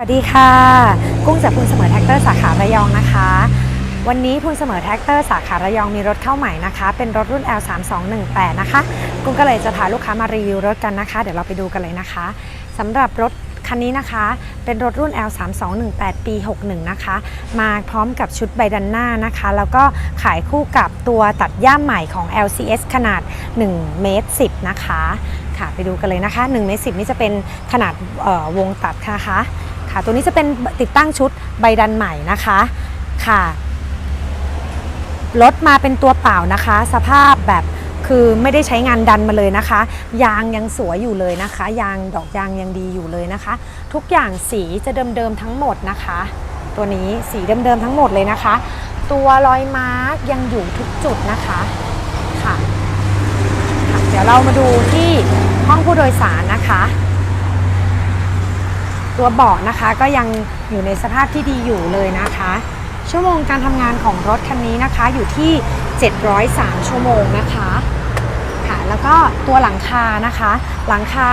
สวัสดีค่ะ กุ้งจากพูนเสมอแท็กเตอร์สาขาระยองนะคะ วันนี้พูนเสมอแท็กเตอร์สาขาระยองมีรถเข้าใหม่นะคะ เป็นรถรุ่น L3218 นะคะ กุ้งก็เลยจะพาลูกค้ามารีวิวรถกันนะคะ เดี๋ยวเราไปดูกันเลยนะคะสำหรับรถคันนี้นะคะเป็นรถรุ่น L3218 ปี 61 นะคะ มาพร้อมกับชุดใบดันหน้านะคะ แล้วก็ขายคู่กับตัวตัดย่ามใหม่ของ LCS ขนาด1เมตร10 นะคะ ค่ะไปดูกันเลยนะคะ1เมตร10 นี่จะเป็นขนาดวงตัดนะคะ ตัวนี้จะเป็นติดตั้งชุดใบดันใหม่นะคะค่ะรถมาเป็นตัวเปล่านะคะ สภาพแบบคือไม่ได้ใช้งานดันมาเลยนะคะ ยางยังสวยอยู่เลยนะคะ ยางดอกยางยังดีอยู่เลยนะคะ ทุกอย่างสีจะเดิมๆทั้งหมดนะคะ ตัวนี้สีเดิมๆทั้งหมดเลยนะคะ ตัวรอยมาร์กยังอยู่ทุกจุดนะคะค่ะค่ะเดี๋ยวเรามาดูที่ห้องผู้โดยสารนะคะ ตัวเบาะนะคะก็ยังอยู่ในสภาพที่ดีอยู่เลยนะคะ ชั่วโมงการทำงานของรถคันนี้นะคะอยู่ที่ 703 ชั่วโมงนะคะค่ะแล้วก็ตัวหลังคานะคะ หลังคา